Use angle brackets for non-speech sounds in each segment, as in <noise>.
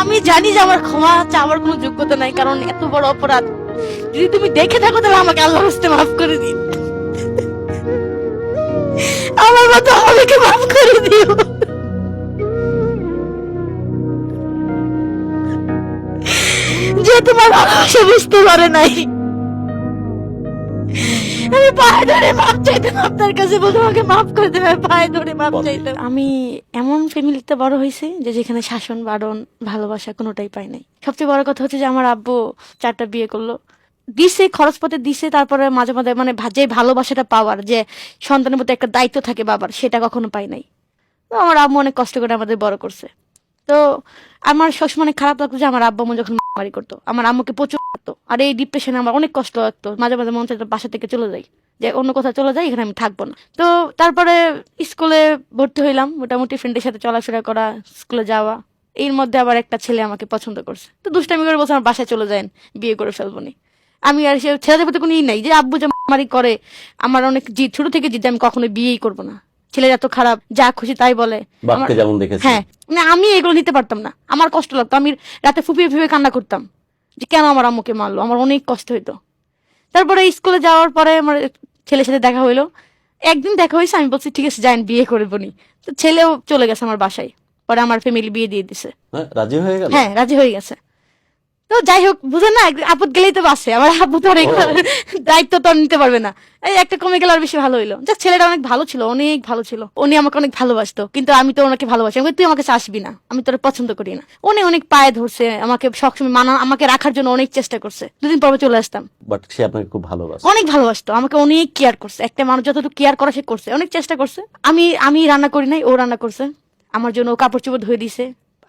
আমি জানি যে আমার ক্ষমা চাওয়ার কোনো যোগ্যতা নাই, কারণ এত বড় অপরাধ। যদি তুমি দেখে থাকো, তাহলে আমাকে আল্লাহ হাসতে মাফ করে দিন আমার মতো আমাকে মাফ করে দিও। যে তোমার ভালোবাসা বুঝতে পারে নাই। আমি পায়ে ধরে মাপ চাইতাম আপনার কাছে বলতে আমাকে মাফ করে দেবে পায়ে ধরে মাপ চাইতাম। আমি এমন ফ্যামিলিতে বড় হয়েছি যে যেখানে শাসন বারণ ভালোবাসা কোনোটাই পাই নাই। সবচেয়ে বড় কথা হচ্ছে যে আমার আব্বু চারটা বিয়ে করল। দিছে খরচপত্রে দিছে তারপরে মাঝে মাঝে মানে যে ভালোবাসাটা পাওয়ার যে সন্তানের প্রতি একটা দায়িত্ব থাকে বাবার সেটা কখনো পাই নাই। তো আমার আব্বু অনেক কষ্ট করে আমাদের বড় করছে। তো আমার সবসময় খারাপ লাগতো যে আমার আব্বু আম্মু যখন মারামারি করতো। আমার আম্মুকে প্রচুর লাগতো। আর এই ডিপ্রেশনে আমার অনেক কষ্ট লাগতো। মাঝে মাঝে মন চাইতো বাসা থেকে চলে যাই। যে অন্য কোথাও চলে যাই এখানে আমি থাকব না। তো তারপরে স্কুলে ভর্তি হইলাম। মোটামুটি ফ্রেন্ডের সাথে চলাফেরা করা স্কুলে যাওয়া। এর মধ্যে আবার একটা ছেলে আমাকে পছন্দ করছে। তো দুষ্টামি করে বলছে আমার বাসায় চলে যান বিয়ে করে ফেলব নি আমি আর সে ছেলেদের প্রতি কোনো ই নাই। যে আব্বু যে মারি করে আমার অনেক জিদ ছোট থেকে জিদ আমি কখনো বিয়েই করব না। ছেলেরা এত খারাপ যা খুশি তাই বলে। হ্যাঁ না আমি এগুলো নিতে পারতাম না। আমার কষ্ট লাগতো। আমি রাতে ফুপিয়ে ফুপিয়ে কান্না করতাম। যে কেন আমার আম্মুকে মারলো? আমার অনেক কষ্ট হইতো। তারপরে স্কুলে যাওয়ার পরে আমার ছেলের সাথে দেখা হইল। একদিন দেখা হয়েছে আমি বলছি ঠিক আছে যাইন বিয়ে করব নি তো ছেলেও চলে গেছে আমার বাসায়। পরে আমার ফ্যামিলি বিয়ে দিয়ে দিছে। হ্যাঁ, রাজি হয়ে গেল? হ্যাঁ রাজি হয়ে গেছে। তো যাই হোক বুঝেন না? আপদ গেলেই তো বাসে। আমার তো অনেক দায়িত্ব তো নিতে পারবে না। এই একটা কমে গেলে আর বেশি ভালো হইল। যাক ছেলেটা অনেক ভালো ছিল অনেক ভালো ছিল। উনি আমাকে অনেক ভালোবাসতো কিন্তু আমি তো ওনাকে ভালোবাসি। আমি তুই আমাকে আসবি না। আমি তোর পছন্দ করি না। উনি অনেক পায়ে ধরছে আমাকে সবসময় মানা আমাকে রাখার জন্য অনেক চেষ্টা করছে। দুদিন পর চলে আসতাম। বাট সে আপনাকে খুব ভালোবাসে অনেক ভালোবাসতো আমাকে অনেক কেয়ার করছে। একটা মানুষ যতটুকু কেয়ার করা সে করছে অনেক চেষ্টা করছে। আমি আমি রান্না করি নাই ও রান্না করছে। আমার জন্য ও কাপড় চোপড় ধুয়ে দিছে।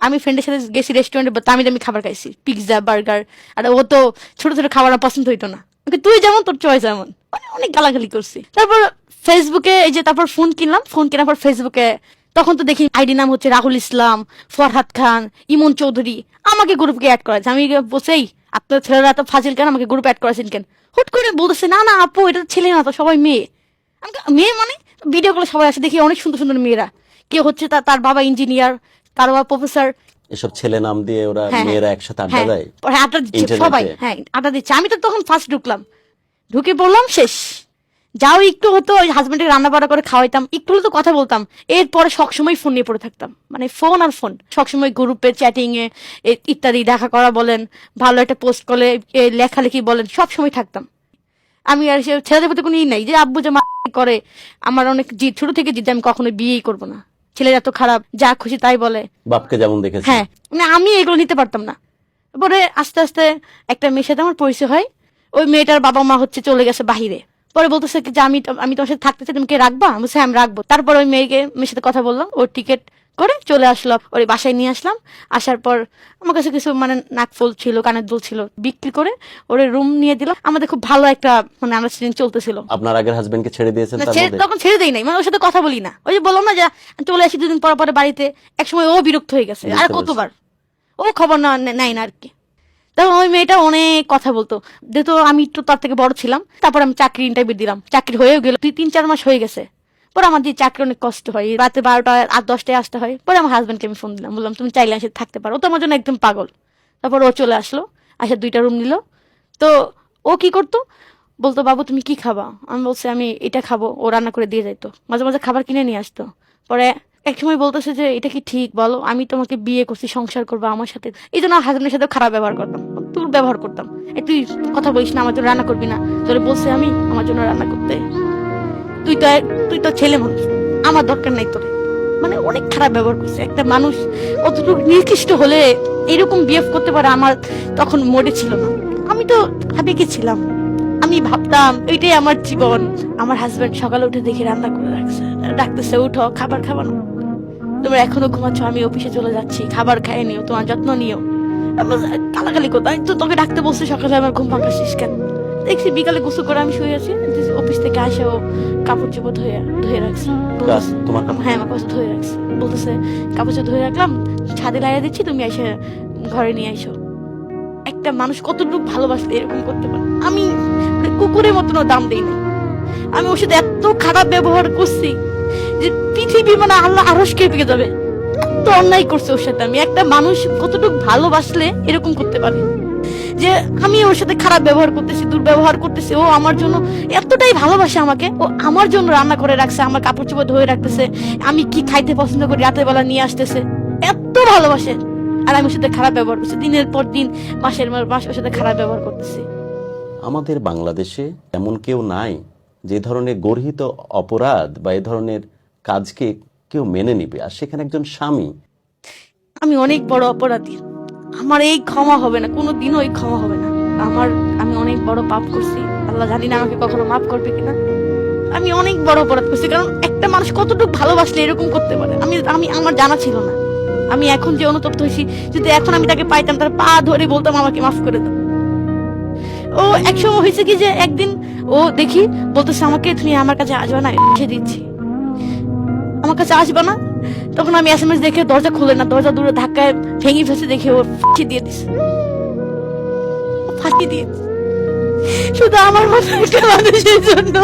আমি ফ্রেন্ডের সাথে গেছি রেস্টুরেন্টে দামি দামি খাবার খাইছি। পিৎজা বার্গার আর ও তো ছোট ছোট খাবার পছন্দ হইতো না। তুই যেমন, তোর চয়েস এমন। মানে অনেক গালাগালি করছি। তারপর ফেসবুকে এই যে তারপর ফোন কিনলাম ফোন কেনার পর ফেসবুকে তখন তো দেখি আইডি নাম হচ্ছে রাহুল ইসলাম, ফরহাদ খান, ইমন চৌধুরী। আমাকে গ্রুপকে অ্যাড করেছে আমি বসেই আপনার ছেলেরা তো ফাজিল কেন? আমাকে গ্রুপ অ্যাড করেছেন কেন? হুট করে বলতেছে, না না, আপু, এটা ছেলে না, তো সবাই মেয়ে। আমি মেয়ে মানে? ভিডিও গুলো সবাই আসে, দেখি অনেক সুন্দর সুন্দর মেয়েরা। কেউ হচ্ছে তার বাবা ইঞ্জিনিয়ার কারও বাবা প্রফেসর এসব ছেলে নাম দিয়ে ওরা হ্যাঁ, মেয়েরা একসাথে আড্ডা হ্যাঁ দেয়? আড্ডা দিচ্ছে সবাই হ্যাঁ আড্ডা দিচ্ছে। আমি তো তখন ফার্স্ট ঢুকলাম। ঢুকে বললাম শেষ। যাও একটু হতো ওই হাজবেন্ডকে রান্না বান্না করে খাওয়াইতাম একটু হলে তো কথা বলতাম। এরপরে সবসময় ফোন নিয়ে পড়ে থাকতাম। মানে ফোন আর ফোন সবসময় গ্রুপে চ্যাটিং এ এ- ইত্যাদি দেখা করা বলেন ভালো একটা পোস্ট করলে লেখালেখি বলেন সবসময় থাকতাম। আমি আর সে ছেলেদের প্রতি কোনো ই নাই। যে আব্বু যে মা- করে আমার অনেক জিদ ছোট থেকে জিদ আমি কখনো বিয়েই করব না। ছেলেরা এত খারাপ যা খুশি তাই বলে। বাপকে যেমন দেখেছে। হ্যাঁ মানে আমি এগুলো নিতে পারতাম না। পরে আস্তে আস্তে একটা মেয়ের সাথে আমার পরিচয় হয়। ওই মেয়েটার বাবা মা হচ্ছে চলে গেছে বাহিরে। পরে বলতেছে যে আমি আমি তোমার সাথে থাকতে চাই তুমি কি রাখবা? আমি বলছি, হ্যাঁ রাখব। তারপর ওই মেয়েকে মেয়ের সাথে কথা বললাম ওর টিকিট করে চলে আসলাম ওর বাসায় নিয়ে আসলাম। আসার পর আমার কাছে কিছু মানে নাকফুল ছিল কানের দুল ছিল বিক্রি করে ওর রুম নিয়ে দিলাম। আমাদের খুব ভালো একটা মানে আন্ডারস্ট্যান্ডিং চলতেছিল। আপনার আগের হাজবেন্ডকে ছেড়ে দিয়েছেন তখন ছেড়ে দেই নাই মানে ওর সাথে কথা বলি না। ওই যে বললাম না যে চলে আসি দুদিন পর পরে বাড়িতে। একসময় ও বিরক্ত হয়ে গেছে। আর কতবার? ও খবর না নেয় না আর কি। তখন ওই মেয়েটা অনেক কথা বলতো। যেহেতু আমি একটু তার থেকে বড় ছিলাম, তারপর আমি চাকরি ইন্টারভিউ দিলাম। চাকরি হয়েও গেল। দুই, তিন, চার মাস হয়ে গেছে। পরে আমার দিয়ে চাকরি অনেক কষ্ট হয়। রাতে বারোটা, আট, দশটায় আসতে হয়। পরে আমার হাজবেন্ডকে আমি ফোন দিলাম। বললাম, তুমি চাইলে এসে থাকতে পারো। তো আমার জন্য একদম পাগল। তারপর ও চলে আসলো। আসে দুইটা রুম নিল। তো ও কি করতো? বলতো, বাবু, তুমি কি খাবা? আমি বলছি, আমি এটা খাব। ও রান্না করে দিয়ে যাইতো। মাঝে মাঝে খাবার কিনে নিয়ে আসতো। পরে এক সময় বলতেছে যে, এটা কি ঠিক? বলো, আমি তোমাকে বিয়ে করছি, সংসার করব, আমার সাথে। এই জন্য হাজবেন্ডের সাথে খারাপ ব্যবহার করতাম তোর ব্যবহার করতাম। তুই কথা বলিস না, আমার জন্য রান্না করবি না। তোরে বলছে আমি, আমার জন্য রান্না করতে। তুই তো তুই তো ছেলে মানুষ, আমার দরকার নাই তোরে। মানে অনেক খারাপ ব্যবহার করছে। একটা মানুষ অতটুকু নিকৃষ্ট হলে এরকম বিহেভ করতে পারে আমার তখন মোড়ে ছিল না। আমি তো আবেগে ছিলাম। আমি ভাবতাম, এটাই আমার জীবন। আমার হাজবেন্ড সকালে উঠে দেখি রান্না করে রাখছে ডাকতেছে উঠো, খাবার খাবার না তোমরা এখনও ঘুমাচ্ছ আমি অফিসে চলে যাচ্ছি খাবার খাই নিও তোমার যত্ন নিও। গালাগালি কোথায়? তো তোকে ডাকতে বলছে সকালে আমার ঘুম ভাঙাছিস কেন? দেখছি বিকালে গোসল করে আমি শুয়ে আছি অফিস থেকে আসে ও কাপড় চোপড় ধুয়ে ধুয়ে রাখছে। তোমার হ্যাঁ আমার কাছে ধুয়ে রাখছে। বলতেছে কাপড় চোপড় ধুয়ে রাখলাম ছাদে লাগিয়ে দিচ্ছি তুমি এসে ঘরে নিয়ে আইসো। একটা মানুষ কতটুকু ভালোবাসলে এরকম করতে পারে? আমি মানে কুকুরের মতন দাম দিই না আমি ওর সাথে এত খারাপ ব্যবহার করছি। পৃথিবী মানে আল্লাহ আরস কেঁপে যাবে। এত অন্যায় করছে ওর সাথে। আমি একটা মানুষ কতটুকু ভালোবাসলে এরকম করতে পারে? যে আমি ওর সাথে খারাপ ব্যবহার করতেছি, দুর্ব্যবহার করতেছি, ও আমার জন্য এতটাই ভালোবাসে আমাকে, ও আমার জন্য রান্না করে রাখছে, আমার কাপড় চোপড় ধরে রাখতেছে, আমি কি খাইতে পছন্দ করি, রাতের বেলা নিয়ে আসতেছে। এত ভালোবাসে। আর আমি ওর সাথে খারাপ ব্যবহার করছি, দিনের পর দিন, মাসের পর মাস ওর সাথে খারাপ ব্যবহার করতেছি। আমাদের বাংলাদেশে এমন কেউ নাই যে ধরনের গর্হিত অপরাধ বা এ ধরনের কাজকে কেউ মেনে নিবে। আর সেখানে একজন স্বামী। আমি অনেক বড় অপরাধী। আমার এই ক্ষমা হবে না কোনো দিনও এই ক্ষমা হবে না। আমার, আমি অনেক বড় পাপ করছি। আল্লাহ জানি না আমাকে কখনো মাফ করবে কিনা। আমি অনেক বড় অপরাধ করছি, কারণ একটা মানুষ কতটুকু ভালোবাসলে এরকম করতে পারে? আমি আমি, আমার জানা ছিল না। আমি এখন যে অনুতপ্ত হয়েছি, যদি এখন আমি তাকে পাইতাম, তার পা ধরে বলতাম, আমাকে মাফ করে দাও। ও, একসময় হয়েছে কি যে, একদিন ও দেখি, বলতেছে আমাকে, তুমি আমার কাছে আসবে না এসে দিচ্ছি। আমার কাছে আসবে না। তখন আমি এসএমএস দেখে দরজা খুলে না, দরজা দূরে ধাক্কায় ভেঙে ফেসে দেখে ও ফাঁসি দিয়ে দিস ফাঁসি দিয়ে। শুধু আমার মতো মানুষের জন্য।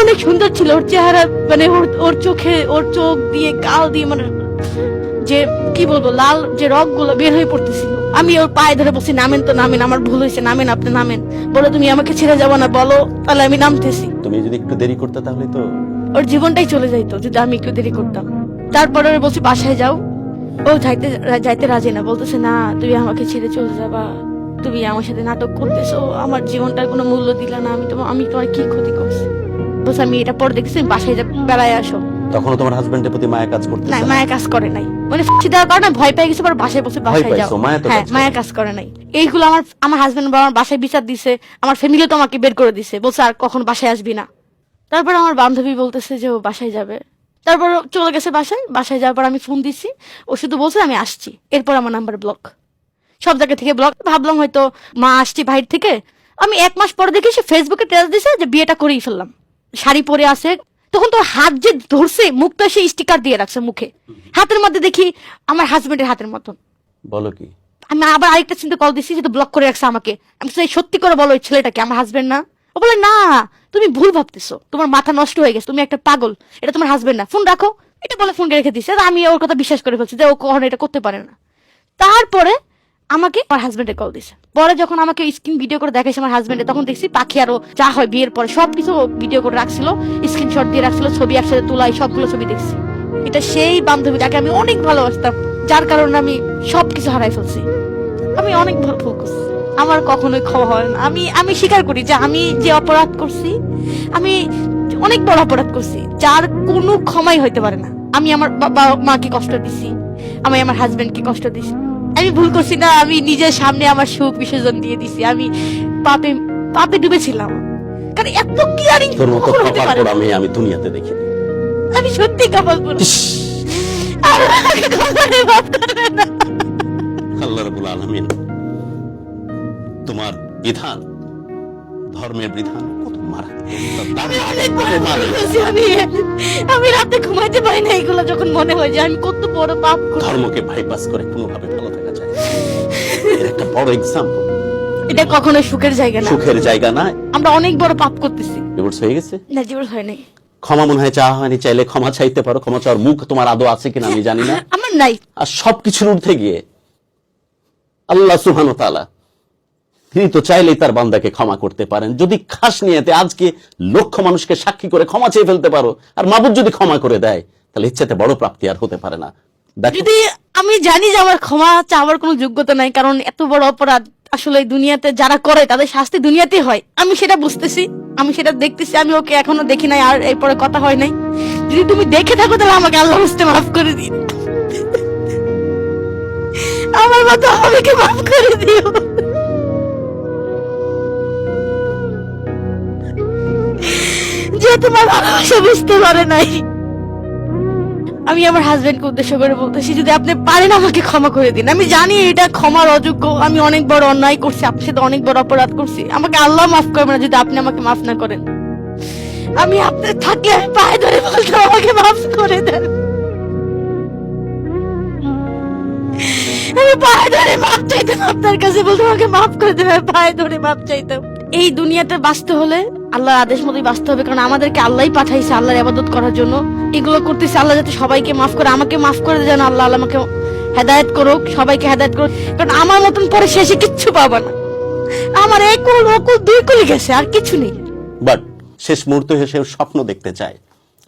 অনেক সুন্দর ছিল, ওর চেহারা মানে ওর ওর চোখে, ওর চোখ দিয়ে, গাল দিয়ে মানে যে কি বলব লাল যে রকগুলো বের হয়ে পড়তেছিল। আমি ওর পায়ে ধরে বলছি নামেন তো নামেন আমার ভুল হয়েছে নামেন আপনি নামেন। বলে তুমি আমাকে ছেড়ে যাব না বলো তাহলে আমি নামতেছি। তুমি যদি একটু দেরি করতে তাহলে তো ওর জীবনটাই চলে যাইতো যদি আমি একটু দেরি করতাম। তারপরে ওরে বলছি বাসায় যাও। ও যাইতে যাইতে রাজি না বলতেছে না তুমি আমাকে ছেড়ে চলে যাবা। তুমি আমার সাথে নাটক করতেছো আমার জীবনটার কোনো মূল্য দিলা না আমি তোমার আমি তোমার কি ক্ষতি করছি? বলছে আমি এটা পরে দেখছি বাসায় যা বেড়ায় আসো। তখনও তোমার হাজবেন্ডের প্রতি মায়া কাজ করতে না মায়া কাজ করে নাই। মানে ফাঁসি দেওয়ার কারণে ভয় পেয়ে গেছে পর বাসায় বসে বাসায় যাও। মায়া তো হ্যাঁ কাজ করে। মায়া কাজ করে নাই। এইগুলো আমার আমার হাজবেন্ড আমার বাসায় বিচার দিছে আমার ফ্যামিলি তো আমাকে বের করে দিছে। বলছে আর কখন বাসায় আসবি না। তারপর আমার বান্ধবী বলতেছে যে ও বাসায় যাবে। তারপর চলে গেছে বাসায় বাসায় যাওয়ার পর আমি ফোন দিছি। ও শুধু বলছে আমি আসছি। এরপর আমার নাম্বার ব্লক সব জায়গা থেকে ব্লক ভাবলাম হয়তো মা আসছি বাইরে থেকে। আমি এক মাস পরে দেখি সে ফেসবুকে টেস্ট দিছে যে বিয়েটা করেই ফেললাম। শাড়ি পরে আছে তখন তোর হাত যে ধরছে মুখটা সে স্টিকার দিয়ে রাখছে মুখে। হাতের মধ্যে দেখি আমার হাজবেন্ডের হাতের মতন। বলো কি? আমি আবার আরেকটা চিন্তা কল দিছি যে ব্লক করে রাখছে আমাকে। আমি "এই সত্যি করে বলো ওই ছেলেটাকে আমার হাজবেন্ড না? ও বলে না তুমি ভুল ভাবতেছো। তোমার মাথা নষ্ট হয়ে গেছে তুমি একটা পাগল। এটা তোমার হাজবেন্ড না। ফোন রাখো। এটা বলে ফোন রেখে আর আমি ওর কথা বিশ্বাস করে ফেলছি যে ও কখনো এটা করতে পারে না। তারপরে আমাকে আমার হাজবেন্ডে কল দিছে। পরে যখন আমাকে স্ক্রিন ভিডিও করে দেখাইছে আমার হাজবেন্ডে তখন দেখছি পাখি আরও যা হয় বিয়ের পরে সবকিছু ভিডিও করে রাখছিল স্ক্রিনশট দিয়ে রাখছিল, ছবি একসাথে তোলাই, সবগুলো ছবি দেখছি। এটা সেই বান্ধবী যাকে আমি অনেক ভালোবাসতাম, যার কারণে আমি সবকিছু হারাই ফেলছি। আমি অনেক ভালো করছি আমার কখনোই ক্ষমা হয় না। আমি আমি স্বীকার করি যে আমি যে অপরাধ করছি, আমি অনেক বড় অপরাধ করছি, যার কোনো ক্ষমাই হইতে পারে না। আমি আমার বাবা মাকে কষ্ট দিছি। আমি আমার হাজবেন্ডকে কষ্ট দিছি। আমি ভুল করছি না আমি নিজের সামনে আমার সুখ বিসর্জন দিয়ে দিছি আমি পাপে পাপে ডুবেছিলাম। কারণ এত কি আর তোর মতো কপাল পোড়া মেয়ে আমি দুনিয়াতে দেখি আমি সত্যি কপাল আল্লাহ আলামিন তোমার বিধান ধর্মের বিধান কত আমি আমি আমি রাতে ঘুমাইতে পারি না এগুলো যখন মনে হয় যে আমি কত বড় পাপ ধর্মকে বাইপাস করে কোনোভাবে ভালো। এর একটা বড় এক্সাম্পল এটা কখনো সুখের জায়গা না। সুখের জায়গা না। আমরা অনেক বড় পাপ করতেছি। ডিভোর্স হয়ে গেছে? না হয় নাই। ক্ষমা মনে হয় চাওয়া হয়নি চাইলে ক্ষমা চাইতে পারো। ক্ষমা চাওয়ার মুখ তোমার আদৌ আছে কিনা আমি জানি না। <laughs> আমার নাই। আর সবকিছুর ঊর্ধ্বে গিয়ে আল্লাহ সুবহানাহু তাআলা তিনি তো চাইলেই তার বান্দাকে ক্ষমা করতে পারেন। যদি খাস নিয়েতে আজকে লক্ষ মানুষকে সাক্ষী করে ক্ষমা চেয়ে ফেলতে পারো আর মাবুদ যদি ক্ষমা করে দেয় তাহলে ইচ্ছাতে বড় প্রাপ্তি আর হতে পারে না। যদি আমি জানি যে আমার ক্ষমা চাওয়ার কোনো যোগ্যতা নাই, কারণ এত বড় অপরাধ আসলে দুনিয়াতে যারা করে, তাদের শাস্তি দুনিয়াতে হয়। আমি সেটা বুঝতেছি, আমি সেটা দেখতেছি, আমি ওকে এখনও দেখি নাই, আর এরপরে কথা হয় নাই। যদি তুমি দেখে থাকো, তাহলে আমাকে আল্লাহ বুঝতে মাফ করে দিন আমার মতো আমাকে মাফ করে দিও। যে তোমার ভালোবাসা বুঝতে পারে নাই। আমি আমার হাজবেন্ডকে উদ্দেশ্য করে বলতেছি, যদি আপনি পারেন আমাকে ক্ষমা করে দিন। আমি জানি এটা ক্ষমার অযোগ্য। আমি অনেক বড় অন্যায় করছি, আপনার সাথে অনেক বড় অপরাধ করছি। আমাকে আল্লাহ মাফ করবে না যদি আপনি আমাকে মাফ না করেন। আমি আপনার থাকলে আমি পায়ে ধরে বলতাম, আমাকে মাফ করে দেন। আমি পায়ে ধরে মাপ চাইতাম, আপনার কাছে বলতে আমাকে মাফ করে দেবে পায়ে ধরে মাপ চাইতাম। এই দুনিয়াতে বাঁচতে হলে আল্লাহর আদেশ মতোই বাঁচতে হবে, কারণ আমাদেরকে আল্লাহই পাঠাইছে আল্লাহর ইবাদত করার জন্য। এগুলো করতেছে আল্লাহ যাতে সবাইকে মাফ করে, আমাকে মাফ করে যেন আল্লাহ আল্লাহ আমাকে হেদায়েত করুক, সবাইকে হেদায়েত করুক। কারণ আমার মতন পরে শেষে কিচ্ছু পাবো না। আমার এক কুল অকুল দুই কুলি গেছে, আর কিছু নেই। বাট শেষ মুহূর্তে এসেও স্বপ্ন দেখতে চায়।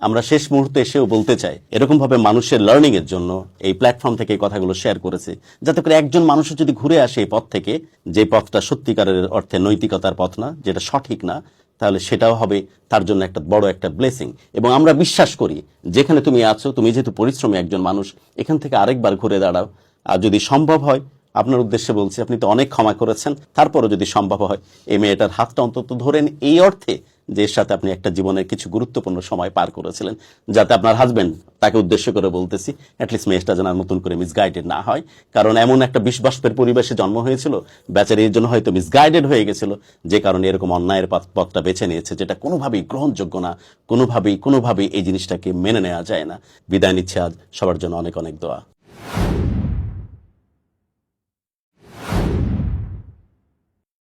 আমরা শেষ মুহূর্তে এসেও বলতে চাই এরকম ভাবে মানুষের লার্নিং এর জন্য এই প্ল্যাটফর্ম থেকে কথাগুলো শেয়ার করেছে, যাতে করে একজন মানুষও যদি ঘুরে আসে এই পথ থেকে, যে পথটা সত্যিকারের অর্থে নৈতিকতার পথ না, যেটা সঠিক না তাহলে সেটাও হবে তার জন্য একটা বড় একটা ব্লেসিং এবং আমরা বিশ্বাস করি, যেখানে তুমি আছো, তুমি যেহেতু পরিশ্রমী একজন মানুষ, এখান থেকে আরেকবার ঘুরে দাঁড়াও। আর যদি সম্ভব হয়, আপনার উদ্দেশ্যে বলছি, আপনি তো অনেক ক্ষমা করেছেন, তারপরও যদি সম্ভব হয়, এই মেয়েটার হাতটা অন্তত ধরেন এই অর্থে যে এর সাথে আপনি একটা জীবনের কিছু গুরুত্বপূর্ণ সময় পার করেছিলেন, যাতে আপনার হাজবেন্ড তাকে উদ্দেশ্য করে বলতেছি অ্যাটলিস্ট মেয়েটা যেন নতুন করে মিসগাইডেড না হয়। কারণ এমন একটা বিশ্বাসের পরিবেশে জন্ম হয়েছিল, বেচারি এর জন্য হয়তো মিসগাইডেড হয়ে গেছিল, যে কারণে এরকম অন্যায়ের পথটা বেছে নিয়েছে, যেটা কোনোভাবেই গ্রহণযোগ্য না, কোনোভাবেই কোনোভাবেই এই জিনিসটাকে মেনে নেওয়া যায় না। বিদায় নিচ্ছে আজ, সবার জন্য অনেক অনেক দোয়া।